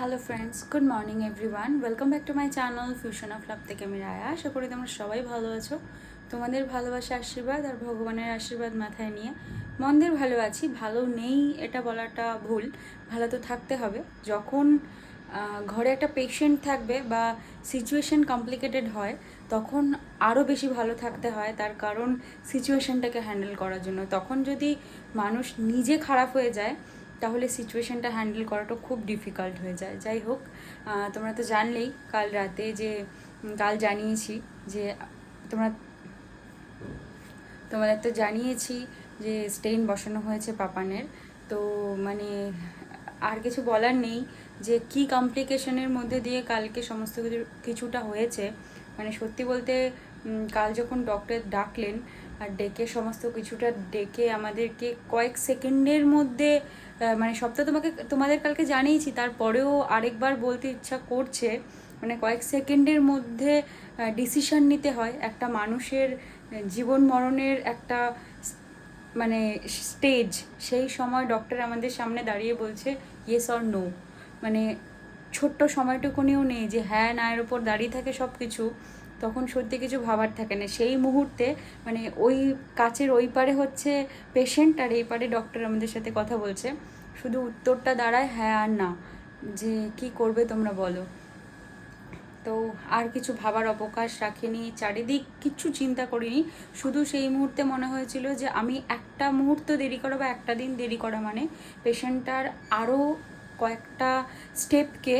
Hello friends good morning everyone welcome back to my channel fusion of love থেকে আমি রায়া। আশা করি তোমরা সবাই ভালো আছো। তোমাদের ভালোবাসা, আশীর্বাদ আর ভগবানের আশীর্বাদ মাথায় নিয়ে মন্দের ভালো আছি, ভালো নেই এটা বলাটা ভুল। ভালো তো থাকতে হবে। যখন ঘরে একটা পেশেন্ট থাকবে বা সিচুয়েশন কমপ্লিকেটেড হয়, তখন আরও বেশি ভালো থাকতে হয়। তার কারণ সিচুয়েশনটাকে হ্যান্ডেল করার জন্য। তখন যদি মানুষ নিজে খারাপ হয়ে যায় তাহলে সিচুয়েশনটা হ্যান্ডেল করাটা খুব ডিফিকাল্ট হয়ে যায়। যাই হোক তোমরা তো জানলেই কাল রাতে যে কাল জানিয়েছি যে, তোমরা, তোমাদের তো জানিয়েছি যে স্টেইন বসানো হয়েছে পাপানের। তো মানে আর কিছু বলার নেই যে কি কমপ্লিকেশনের মধ্যে দিয়ে কালকে সমস্ত কিছু, কিছুটা হয়েছে। মানে সত্যি বলতে কাল যখন ডক্টর ডাকলেন আর ডেকে সমস্ত কিছুটা ডেকে আমাদেরকে কয়েক সেকেন্ডের মধ্যে মানে সব তো তোমাকে, তোমাদের কালকে জানিয়েছি, তারপরেও আরেকবার বলতে ইচ্ছা করছে মানে কয়েক সেকেন্ডের মধ্যে ডিসিশন নিতে হয় একটা মানুষের জীবন মরণের একটা মানে স্টেজ সেই সময় ডক্টর আমাদের সামনে দাঁড়িয়ে বলছে ইয়েস অর নো মানে ছোট্ট সময়টুকুনিও নেই যে হ্যাঁ না এর ওপর দাঁড়িয়ে থাকে সব কিছু তখন সত্যি কিছু ভাবার থাকে না। সেই মুহূর্তে মানে ওই কাচের ওই পারে হচ্ছে পেশেন্ট আর এই পারে ডক্টর আমাদের সাথে কথা বলছে। শুধু উত্তরটা দাঁড়ায় হ্যাঁ আর না, যে কি করবে তোমরা বলো। তো আর কিছু ভাবার অবকাশ রাখিনি, চারিদিক কিচ্ছু চিন্তা করিনি। শুধু সেই মুহূর্তে মনে হয়েছিল যে আমি একটা মুহূর্ত দেরি করা বা একটা দিন দেরি করা মানে পেশেন্টটার আরও কয়েকটা স্টেপকে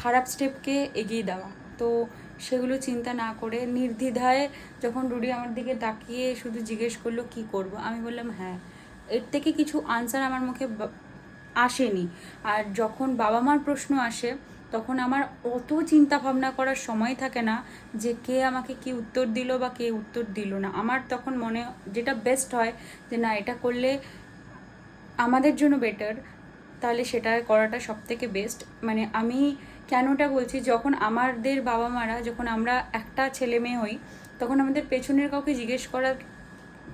খারাপ স্টেপকে এগিয়ে দেওয়া। তো সেগুলো চিন্তা না করে নির্দ্বিধায় যখন রুডি আমার দিকে তাকিয়ে শুধু জিজ্ঞেস করল, কি করব? আমি বললাম হ্যাঁ। এর থেকে কিছু আনসার আমার মুখে আসেনি। আর যখন বাবা মার প্রশ্ন আসে, তখন আমার অত চিন্তা ভাবনা করার সময় থাকে না যে কে আমাকে কি উত্তর দিল বা কে উত্তর দিল না। আমার তখন মনে যেটা বেস্ট হয় যে না, এটা করলে আমাদের জন্য বেটার তাহলে সেটা করাটা সব থেকে বেস্ট মানে আমি কেনটা বলছি, যখন আমাদের বাবা মারা, যখন আমরা একটা ছেলে মেয়ে হই, তখন আমাদের পেছনের কাউকে জিজ্ঞেস করার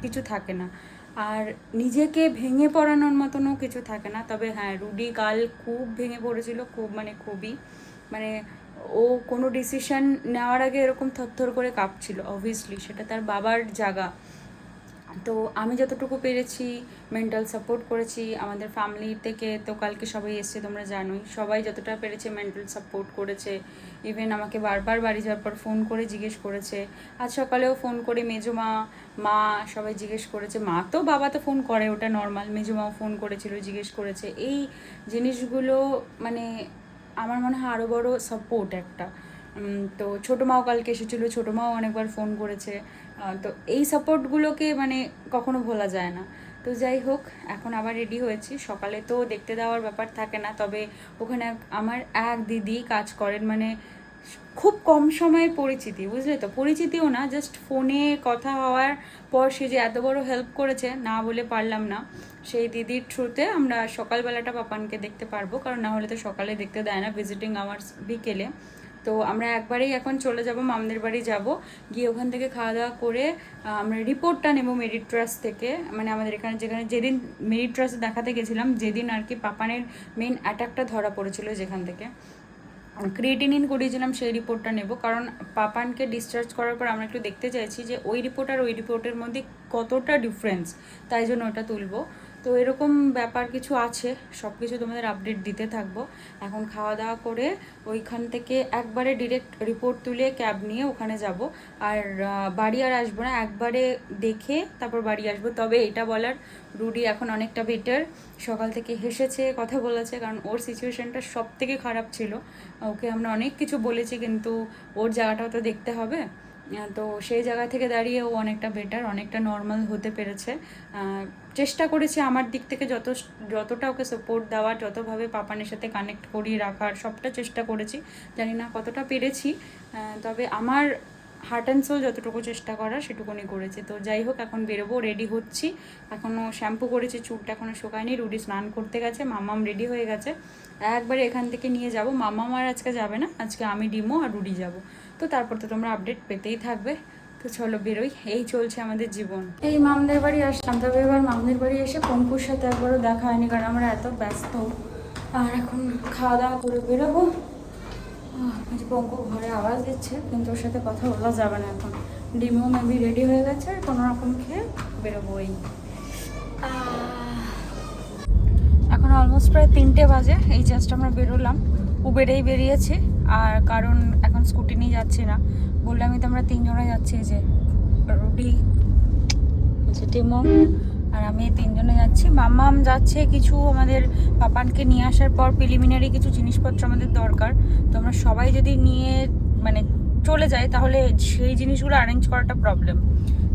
কিছু থাকে না। আর নিজেকে ভেঙে পড়ানোর মতনও কিছু থাকে না। তবে হ্যাঁ রুডি কাল খুব ভেঙে পড়েছিল, খুব মানে খুবই। মানে ও কোনো ডিসিশন নেওয়ার আগে এরকম থরথর করে কাঁপছিল অবভিয়াসলি সেটা তার বাবার জায়গা। তো আমি যতটুকু পেরেছি মেন্টাল সাপোর্ট করেছি, আমাদের ফ্যামিলি থেকে তো কালকে সবাই এসছে, তোমরা জানোই। সবাই যতটা পেরেছে মেন্টাল সাপোর্ট করেছে। ইভেন আমাকে বারবার বাড়ি যাওয়ার পর ফোন করে জিজ্ঞেস করেছে। আজ সকালেও ফোন করে মেজো মা সবাই জিজ্ঞেস করেছে। মা তো বাবা তো ফোন করে, ওটা নর্মাল মেজো মাও ফোন করেছিল, জিজ্ঞেস করেছে। এই জিনিসগুলো মানে আমার মনে হয় আরও বড় সাপোর্ট একটা। তো ছোটো মাও কালকে এসেছিল, ছোটো মাও অনেকবার ফোন করেছে। তো এই সাপোর্টগুলোকে মানে কখনো ভোলা যায় না। তো যাই হোক, এখন আবার রেডি হয়েছি। সকালে তো দেখতে দেওয়ার ব্যাপার থাকে না, তবে ওখানে আমার এক দিদি কাজ করেন মানে খুব কম সময়ে পরিচিতি, বুঝলে তো? পরিচিতিও না জাস্ট ফোনে কথা হওয়ার পর সে যে এত বড় হেল্প করেছে, না বলে পারলাম না। সেই দিদির থ্রুতে আমরা সকালবেলাটা পাপানকে দেখতে পারব, কারণ না হলে তো সকালে দেখতে দেয় না ভিজিটিং আওয়ার্স বিকেলে। তো আমরা একবারেই এখন চলে যাব, মামদের বাড়ি যাব। গিয়ে ওখান থেকে খাওয়া দাওয়া করে আমরা রিপোর্টটা নেব মেরিট ট্রাস্ট থেকে। মানে আমাদের এখানে যেখানে, যেদিন মেরিট ট্রাস্ট দেখাতে গেছিলাম, যেদিন আর কি পাপানের মেন অ্যাটাকটা ধরা পড়েছিল যেখান থেকে। ক্রিয়েটিনিন করিয়েছিলাম, সেই রিপোর্টটা নেব। কারণ পাপানকে ডিসচার্জ করার পর আমরা একটু দেখতে চাইছি যে, ওই রিপোর্ট আর ওই রিপোর্টের মধ্যে কতটা ডিফারেন্স তাই জন্য ওটা তুলবো। তো এরকম ব্যাপার কিছু আছে সব কিছু তোমাদের আপডেট দিতে থাকব। এখন খাওয়া দাওয়া করে ওইখান থেকে একবারে ডিরেক্ট রিপোর্ট তুলে ক্যাব নিয়ে ওখানে যাব। আর বাড়ি আর আসব না, একবারে দেখে তারপর বাড়ি আসব। তবে এটা বলার রুডি এখন অনেকটা বেটার সকাল থেকে হেসেছে, কথা বলেছে, কারণ ওর সিচুয়েশনটা সব থেকে খারাপ ছিল। ওকে আমরা অনেক কিছু বলেছি, কিন্তু ওর জায়গাটাও তো দেখতে হবে। তো সেই জায়গা থেকে দাঁড়িয়ে ও অনেকটা বেটার অনেকটা নর্মাল হতে পেরেছে। চেষ্টা করেছি আমার দিক থেকে যত, যতটা ওকে সাপোর্ট দেওয়ার, যতভাবে পাপানের সাথে কানেক্ট করিয়ে রাখার, সবটা চেষ্টা করেছি। জানি না কতটা পেরেছি তবে আমার হার্ট অ্যান্ড সোল যতটুকু চেষ্টা করার সেটুকুনি করেছে। তো যাই হোক, এখন বেরোবো রেডি হচ্ছি। এখনও শ্যাম্পু করেছি, চুলটা এখনও শুকায়নি রুডি স্নান করতে গেছে, মামাম রেডি হয়ে গেছে। একবারে এখান থেকে নিয়ে যাব। মামাম আর আজকে যাবে না, আজকে আমি ডিমো আর রুডি যাব। তো তারপর তো তোমরা আপডেট পেতেই থাকবে। তো চলো বেরোই। এই চলছে আমাদের জীবন। এই মামদের বাড়ি আসলাম। তবে এবার মামদের বাড়ি এসে পঙ্কুর সাথে একবারও দেখা হয়নি, কারণ আমরা এত ব্যস্ত। আর এখন খাওয়া দাওয়া করে বেরোবো। পঙ্কু ঘরে আওয়াজ দিচ্ছে, কিন্তু ওর সাথে কথা বলা যাবে না এখন। ডিমও মেবি রেডি হয়ে গেছে, আর কোনো রকম খেয়ে বেরোবো এই এখন অলমোস্ট প্রায় তিনটে বাজে। এই জাস্ট আমরা বেরোলাম। উবেরেই বেরিয়েছি। আর কারণ স্কুটি নিয়ে যাচ্ছি না। বললামই তো আমরা তিনজনে যাচ্ছি যে রুটি হচ্ছে টিমো আর আমি তিনজনে যাচ্ছি। মাম্মাম যাচ্ছে কিছু আমাদের পাপানকে নিয়ে আসার পর প্রিলিমিনারি কিছু জিনিসপত্র আমাদের দরকার। তো আমরা সবাই যদি নিয়ে মানে চলে যাই, তাহলে সেই জিনিসগুলো অ্যারেঞ্জ করাটা প্রবলেম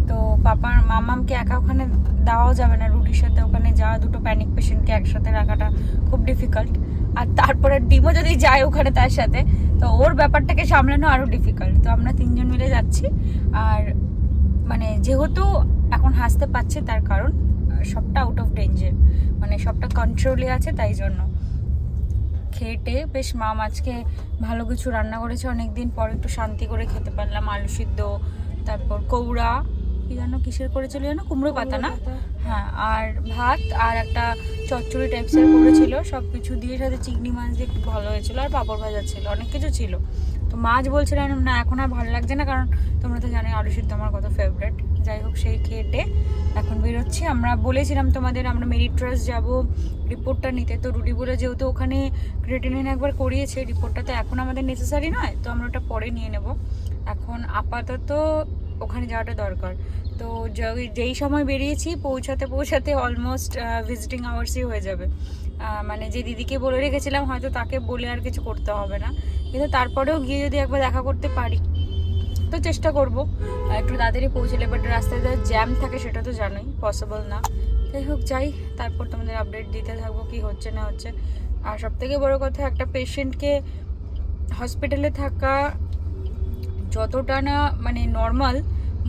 তো পাপার মামামকে একা ওখানে দেওয়াও যাবে না রুটির সাথে। ওখানে যাওয়া দুটো প্যানিক পেশেন্টকে একসাথে রাখাটা খুব ডিফিকাল্ট আর তারপরে ডিমও যদি যায় ওখানে তার সাথে, তো ওর ব্যাপারটাকে সামলানো আরও ডিফিকাল্ট তো আমরা তিনজন মিলে যাচ্ছি। আর মানে যেহেতু এখন হাসতে পারছে তার কারণ, সবটা আউট অফ ডেঞ্জার মানে সবটা কন্ট্রোলে আছে তাই জন্য। খেটে বেশ মা আজকে ভালো কিছু রান্না করেছে অনেক দিন পর, একটু শান্তি করে খেতে পারলাম। আলু সিদ্ধ, তারপর কৌড়া কি যেন কিসের করেছিল যেন? কুমড়ো পাতা না? হ্যাঁ আর ভাত আর একটা চচ্চড়ি টাইপসের করেছিল সব কিছু দিয়ে সাথে চিংড়ি মাছ দিয়ে খুব ভালো হয়েছিল আর পাঁপড় ভাজা ছিল, অনেক কিছু ছিল। তো মাছ বলছিলাম না, এখন আর ভালো লাগছে না, কারণ তোমরা তো জানোই আলু সিদ্ধ আমার কত ফেভারেট যাই হোক, সেই খেটে এখন বেরোচ্ছি। আমরা বলেছিলাম তোমাদের আমরা মেরিট ট্রাস্ট যাব রিপোর্টটা নিতে। তো রুডি বলে যেহেতু ওখানে ক্রেটিনিন একবার করিয়েছে রিপোর্টটা তো এখন আমাদের নেসেসারি নয়, তো আমরা ওটা পরে নিয়ে নেব। এখন আপাতত ওখানে যাওয়াটা দরকার। তো যেই সময় বেরিয়েছি, পৌঁছাতে পৌঁছাতে অলমোস্ট ভিজিটিং আওয়ার্সই হয়ে যাবে। মানে যে দিদিকে বলে রেখেছিলাম, হয়তো তাকে বলে আর কিছু করতে হবে না। কিন্তু তারপরেও গিয়ে যদি একবার দেখা করতে পারি, তো চেষ্টা করব। একটু তাড়াতাড়ি পৌঁছলে বাট রাস্তায় যা জ্যাম থাকে সেটা তো জানোই পসিবল না। যাই হোক, যাই, তারপর তোমাদের আপডেট দিতে থাকব কি হচ্ছে না হচ্ছে। আর সব থেকে বড় কথা, একটা পেশেন্টকে হসপিটালে থাকা যতটা না মানে নর্মাল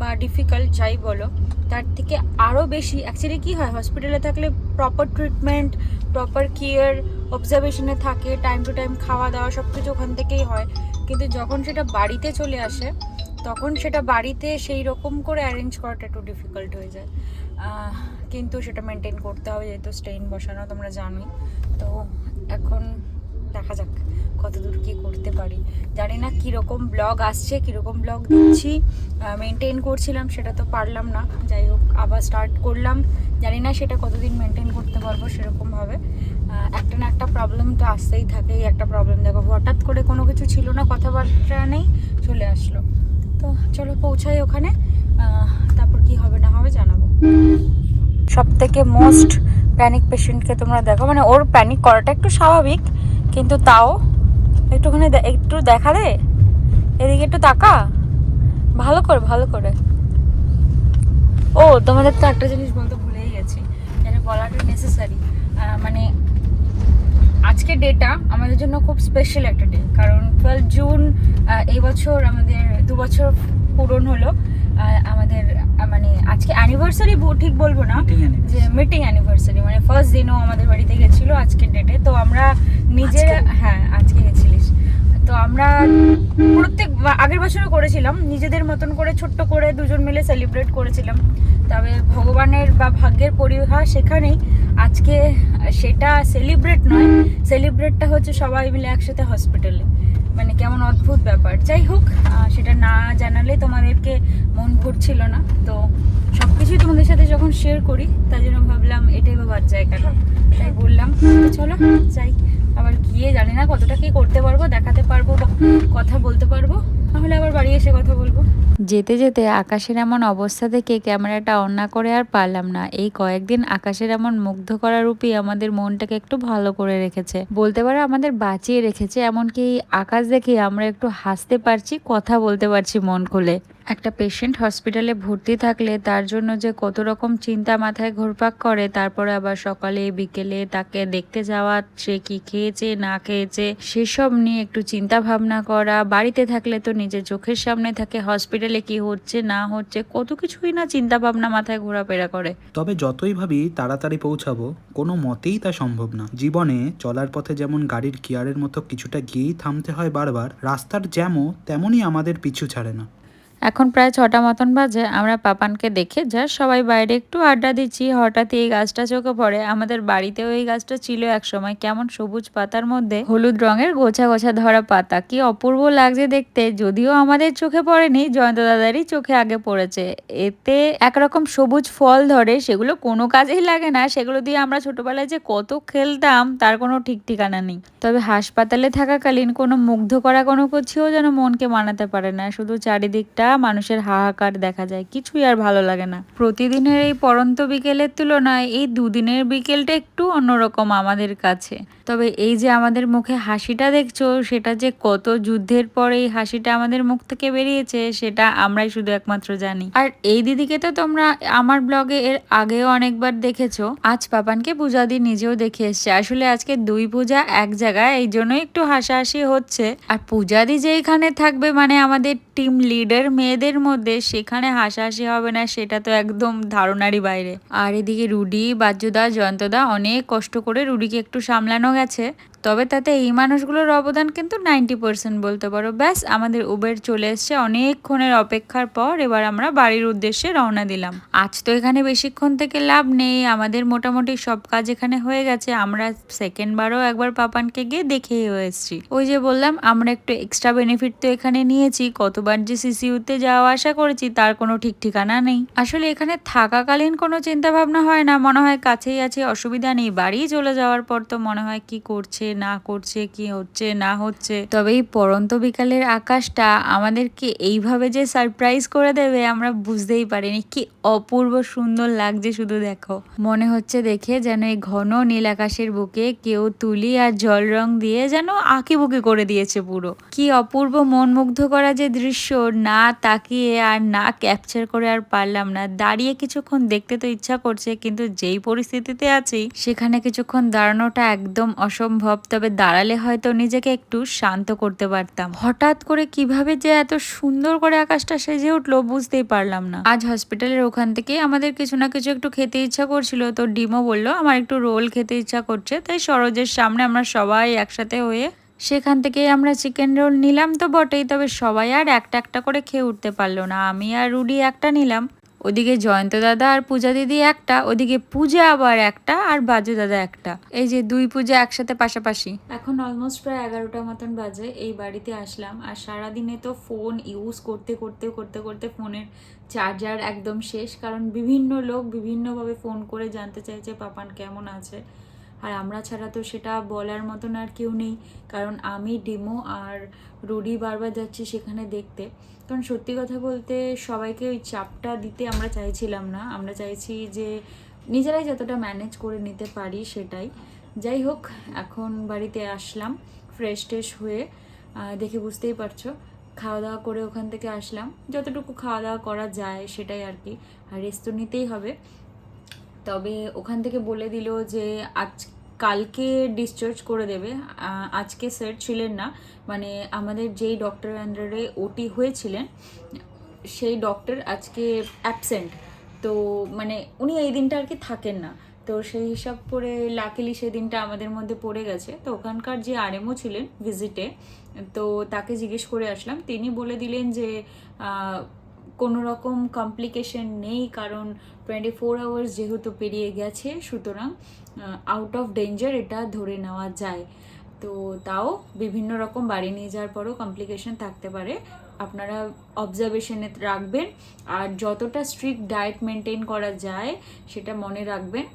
বা ডিফিকাল্ট যাই বলো, তার থেকে আরও বেশি অ্যাকচুয়ালি কী হয় হসপিটালে থাকলে প্রপার ট্রিটমেন্ট প্রপার কেয়ার অবজারভেশনে থাকে টাইম টু টাইম খাওয়া দাওয়া সব কিছু ওখান থেকেই হয়। কিন্তু যখন সেটা বাড়িতে চলে আসে, তখন সেটা বাড়িতে সেই রকম করে অ্যারেঞ্জ করাটা একটু ডিফিকাল্ট হয়ে যায়। কিন্তু সেটা মেনটেন করতে হবে, যেহেতু স্টেইন বসানো তোমরা জানোই। তো এখন দেখা যাক কতদূর কি করতে পারি। জানি না কীরকম ব্লগ আসছে, কীরকম ব্লগ দিচ্ছি। মেনটেন করছিলাম, সেটা তো পারলাম না। যাই হোক, আবার স্টার্ট করলাম। জানি না সেটা কতদিন মেনটেন করতে পারব সেরকমভাবে। একটা না একটা প্রবলেম তো আসতেই থাকে। একটা প্রবলেম দেখো, হঠাৎ করে কোনো কিছু ছিল না, কথাবার্তা নেই, চলে আসলো। তো চলো পৌঁছাই ওখানে। তারপর কি হবে না হবে জানাব। সব থেকে মোস্ট প্যানিক পেশেন্টকে তোমরা দেখো। মানে ওর প্যানিক করাটা একটু স্বাভাবিক। কিন্তু তাও একটুখানি একটু দেখা দে এদিকে একটু তাকা। ভালো করে ভালো করে। ও তোমাদের তো একটা জিনিস বলতে ভুলেই গেছি। এটা বলাটা নেসেসারি মানে আজকে ডেটা আমাদের জন্য খুব স্পেশাল একটা ডে কারণ টুয়েলভ জুন এই বছর আমাদের দু বছর পূরণ হলো। আমাদের মানে আজকে অ্যানিভার্সারি ঠিক বলব না। যে মিটিং অ্যানিভার্সারি মানে ফার্স্ট দিনও আমাদের বাড়িতে গেছিল আজকের ডেটে তো আমরা নিজের হ্যাঁ আজকে গেছিলিস তো আমরা প্রত্যেক আগের বছরও করেছিলাম নিজেদের মতন করে ছোট্ট করে দুজন মিলে সেলিব্রেট করেছিলাম। তবে ভগবানের বা ভাগ্যের পরিহাস সেখানেই। আজকে সেটা সেলিব্রেট নয় সেলিব্রেটটা হচ্ছে সবাই মিলে একসাথে হসপিটালে মানে কেমন অদ্ভুত ব্যাপার। যাই হোক সেটা না জানালে তোমাদেরকে মন ভরছিল না। তো সব কিছুই তোমাদের সাথে যখন শেয়ার করি তাই জন্য ভাবলাম এটাই বাবার জায়গাটা তাই বললাম চলো যাই। আবার গিয়ে জানি না কতটা কি করতে পারব, দেখাতে পারব বা কথা বলতে পারব। তাহলে আবার বাড়ি এসে কথা বলব। যেতে যেতে আকাশের এমন অবস্থা দেখে ক্যামেরাটা অন না করে আর পারলাম না। এই কয়েকদিন আকাশের এমন মুগ্ধ করা রূপই আমাদের মনটাকে একটু ভালো করে রেখেছে। বলতে পারো আমাদের বাঁচিয়ে রেখেছে, এমনকি আকাশ দেখে আমরা একটু হাসতে পারছি, কথা বলতে পারছি মন খুলে। একটা পেশেন্ট হসপিটালে ভর্তি থাকলে তার জন্য যে কত রকম চিন্তা মাথায় ঘুরপাক করে, তারপরে আবার সকালে, বিকেলে তাকে দেখতে যাওয়া, সে কি খেয়েছে, না খেয়েছে, সেসব নিয়ে একটু চিন্তা ভাবনা করা, বাড়িতে থাকলে তো নিজের চোখের সামনে থাকে হসপিটালে কি হচ্ছে, না হচ্ছে, কত কিছুই না চিন্তা ভাবনা মাথায় ঘোরাফেরা করে। তবে যতই ভাবি তাড়াতাড়ি পৌঁছাবো, কোনো মতেই তা সম্ভব না। জীবনে চলার পথে যেমন গাড়ির গিয়ারের মতো কিছুটা গিয়েই থামতে হয় বারবার, রাস্তার জ্যামও তেমনই আমাদের পিছু ছাড়ে না। এখন প্রায় ছটা মতন বাজে, আমরা পাপানকে দেখে যা সবাই বাইরে একটু আড্ডা দিচ্ছি। হঠাৎ এই গাছটা চোখে পড়ে। আমাদের বাড়িতেও এই গাছটা ছিল এক সময় কেমন সবুজ পাতার মধ্যে। হলুদ রঙের গোছা গোছা ধরা পাতা। কি অপূর্ব লাগছে দেখতে। যদিও আমাদের চোখে পড়েনি, জয়ন্ত দাদারই চোখে আগে পড়েছে। এতে একরকম সবুজ ফল ধরে। সেগুলো কোনো কাজেই লাগে না। সেগুলো দিয়ে আমরা ছোটবেলায় যে কত খেলতাম, তার কোনো ঠিক ঠিকানা নেই। তবে হাসপাতালে থাকাকালীন কোনো মুগ্ধ করা কোনো কিছুও যেন মনকে মানাতে পারে না। শুধু চারিদিকটা মানুষের হাহাকার দেখা যায়, কিছুই আর ভালো লাগে না। প্রতিদিনের এই পরন্ত বিকেলের তুলনায় এই দুদিনের বিকেলটা একটু অন্যরকম আমাদের কাছে। তবে এই যে আমাদের মুখে হাসিটা দেখছ, সেটা যে কত যুদ্ধের পর এই হাসিটা আমাদের মুখ থেকে বেরিয়েছে, সেটা আমরাই শুধু একমাত্র জানি। আর এই দিদিকে তো তোমরা আমার ব্লগে এর আগেও অনেকবার দেখেছ। আজ পাপানকে পূজা দি নিজেও দেখে এসছে। আসলে আজকে দুই পূজা এক জায়গায়, এই জন্যই একটু হাসাহাসি হচ্ছে। আর পূজা দি যেখানে থাকবে মানে আমাদের টিম লিডার মেয়েদের মধ্যে সেখানে হাসাহাসি হবে না, সেটা তো একদম ধারণারই বাইরে। আর এদিকে রুডি বাজ্যদা জয়ন্তদা অনেক কষ্ট করে রুডিকে একটু সামলানো গেছে। তবে তাতে এই মানুষগুলোর অবদান কিন্তু নাইনটি পার্সেন্ট বলতে পারো। ব্যাস, আমাদের উবের চলে এসছে। অনেকক্ষণের অপেক্ষার পর এবার আমরা বাড়ির উদ্দেশ্যে রওনা দিলাম। আজ তো এখানে বেশিক্ষণ থেকে লাভ নেই। আমাদের মোটামুটি সব কাজ এখানে হয়ে গেছে। আমরা সেকেন্ড বারও একবার পাপানকে গিয়ে দেখে এসেছি। ওই যে বললাম, আমরা একটু এক্সট্রা বেনিফিট তো এখানে নিয়েছি। কতবার যে সিসিউতে যাওয়া আসা করেছি, তার কোনো ঠিক ঠিকানা নেই। আসলে এখানে থাকাকালীন কোনো চিন্তা ভাবনা হয় না। মনে হয় কাছেই আছে, অসুবিধা নেই। বাড়ি চলে যাওয়ার পর তো মনে হয় কি করছে না করছে, কি হচ্ছে, না হচ্ছে। তবে এই পরন্ত বিকালের আকাশটা আমাদেরকে এইভাবে যে সারপ্রাইজ করে দেবে, আমরা বুঝতেই পারিনি। কি অপূর্ব সুন্দর লাগছে শুধু দেখো। মনে হচ্ছে দেখে যেন এই ঘন নীল আকাশের বুকে কেউ তুলি আর জল রং দিয়ে যেন আঁকি বুকি করে দিয়েছে পুরো। কি অপূর্ব মন মুগ্ধ করা যে দৃশ্য, না তাকিয়ে আর না ক্যাপচার করে আর পারলাম না। দাঁড়িয়ে কিছুক্ষণ দেখতে তো ইচ্ছা করছে, কিন্তু যেই পরিস্থিতিতে আছি, সেখানে কিছুক্ষণ দাঁড়ানোটা একদম অসম্ভব। তবে দাঁড়ালে হয়তো নিজেকে একটু শান্ত করতে পারতাম। হঠাৎ করে কীভাবে যে এত সুন্দর করে আকাশটা সেজে উঠল বুঝতেই পারলাম না। আজ হসপিটালের ওখান থেকে আমাদের কিছু না কিছু একটু খেতে ইচ্ছা করছিল, তো ডিমো বলল, আমার একটু রোল খেতে ইচ্ছা করছে। তাই সরোজের সামনে আমরা সবাই একসাথে হয়ে সেখান থেকে আমরা চিকেন রোল নিলাম তো বটেই, তবে সবাই আর একটা একটা করে খেয়ে উঠতে পারল না। আমি আর রুডি একটা নিলাম। ওদিকে জয়ন্ত দাদা আর পূজা দিদি একটা, ওদিকে পূজা আবার একটা আর বাজু দাদা একটা। এই যে দুই পূজা একসাথে পাশাপাশি। এখন অলমোস্ট প্রায় এগারোটা মতন বাজে, এই বাড়িতে আসলাম। আর সারাদিনে তো ফোন ইউজ করতে করতে করতে করতে ফোনের চার্জার একদম শেষ। কারণ বিভিন্ন লোক বিভিন্নভাবে ফোন করে জানতে চাইছে, পাপান কেমন আছে? আর আমরা ছাড়া তো সেটা বলার মতন আর কেউ নেই। কারণ আমি, ডিমো আর রুডি বারবার যাচ্ছি সেখানে দেখতে। কারণ সত্যি কথা বলতে সবাইকে ওই চাপটা দিতে আমরা চাইছিলাম না। আমরা চাইছি যে নিজেরাই যতটা ম্যানেজ করে নিতে পারি সেটাই। যাই হোক, এখন বাড়িতে আসলাম ফ্রেশ ট্রেশ হয়ে দেখে বুঝতেই পারছ। খাওয়া দাওয়া করে ওখান থেকে আসলাম। যতটুকু খাওয়া দাওয়া করা যায় সেটাই আর কি। আর রেস্ট তো নিতেই হবে। তবে ওখান থেকে বলে দিল যে আজ কালকে ডিসচার্জ করে দেবে। আজকে স্যার ছিলেন না। মানে আমাদের যেই ডক্টর আন্ডারে ওটি হয়েছিলেন, সেই ডক্টর আজকে অ্যাবসেন্ট তো মানে উনি এই দিনটা আর কি থাকেন না। তো সেই হিসাব করে লাকিলি সেই দিনটা আমাদের মধ্যে পড়ে গেছে। তো ওখানকার যে আরএমও ছিলেন ভিজিটে তো তাকে জিজ্ঞেস করে আসলাম। তিনি বলে দিলেন যে কোনো রকম কমপ্লিকেশন নেই, কারণ টোয়েন্টি ফোর আওয়ার্স যেহেতু পেরিয়ে গেছে, সুতরাং আউট অফ ডেঞ্জার এটা ধরে নেওয়া যায়। তো তাও বিভিন্ন রকম বাড়ি নিয়ে যাওয়ার পরও কমপ্লিকেশন থাকতে পারে। আপনারা অবজারভেশনে রাখবেন, আর যতটা স্ট্রিক্ট ডায়েট মেনটেন করা যায়, সেটা মনে রাখবেন।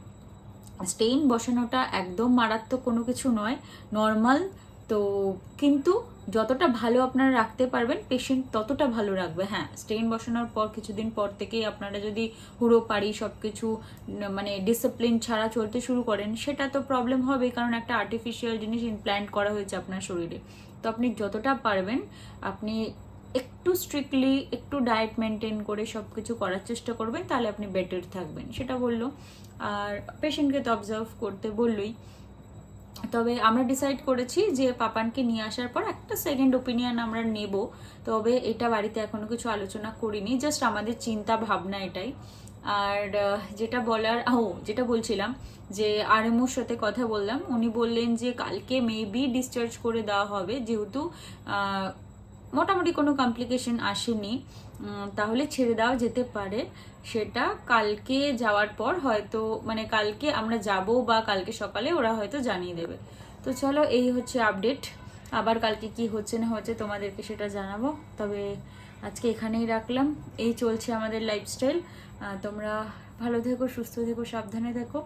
স্টেইন বসানোটা একদম মারাত্মক কোনো কিছু নয় নর্মাল তো কিন্তু যতটা ভালো আপনারা রাখতে পারবেন পেশেন্ট ততটা ভালো রাখবে। হ্যাঁ স্টেইন বসানোর পর কিছুদিন পর থেকেই আপনারা যদি হুড়ো পাড়ি সব কিছু মানে ডিসিপ্লিন ছাড়া চলতে শুরু করেন, সেটা তো প্রবলেম হবেই, কারণ একটা আর্টিফিশিয়াল জিনিস ইমপ্ল্যান্ট করা হয়েছে আপনার শরীরে। তো আপনি যতটা পারবেন, আপনি একটু স্ট্রিক্টলি একটু ডায়েট মেনটেন করে সব কিছু করার চেষ্টা করবেন, তাহলে আপনি বেটার থাকবেন। সেটা বলল। আর পেশেন্টকে তো অবজার্ভ করতে বললোই। তবে আমরা ডিসাইড করেছি যে পাপানকে নিয়ে আসার পর একটা সেকেন্ড ওপিনিয়ন আমরা নেব। তবে এটা বাড়িতে এখনও কিছু আলোচনা করিনি জাস্ট আমাদের চিন্তা ভাবনা এটাই। আর যেটা বলার, ও, যেটা বলছিলাম যে আরএমওর সাথে কথা বললাম, উনি বললেন যে কালকে মেবি ডিসচার্জ করে দেওয়া হবে, যেহেতু মোটামুটি কোনো কমপ্লিকেশন আসেনি। তাহলে ছেড়ে দেওয়া যেতে পারে। সেটা কালকে যাওয়ার পর হয়তো মানে কালকে আমরা যাব বা কালকে সকালে ওরা হয়তো জানিয়ে দেবে। তো চলো, এই হচ্ছে আপডেট আবার কালকে কি হচ্ছে না হচ্ছে তোমাদেরকে সেটা জানাব। তবে আজকে এখানেই রাখলাম। এই চলছে আমাদের লাইফস্টাইল তোমরা ভালো থেকো, সুস্থ থেকো, সাবধানে থেকো।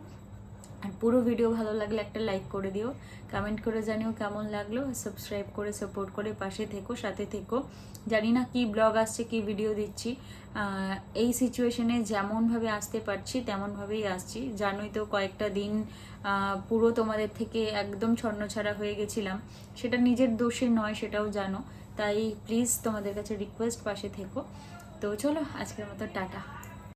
আর পুরো ভিডিও ভালো লাগলে একটা লাইক করে দিও। কমেন্ট করে জানিও কেমন লাগল। সাবস্ক্রাইব করে সাপোর্ট করে, পাশে থেকো, সাথে থেকো। জানি না কি ব্লগ আসছে, কি ভিডিও দিচ্ছি। এই সিচুয়েশনে যেমনভাবে আসতে পারছি, তেমনভাবেই আসছি। জানোই তো কয়েকটা দিন পুরো তোমাদের থেকে একদম ছন্নছাড়া হয়ে গেছিলাম। সেটা নিজের দোষে নয়, সেটাও জানো। তাই প্লিজ তোমাদের কাছে রিকোয়েস্ট পাশে থেকো। তো চলো, আজকের মতো টাটা।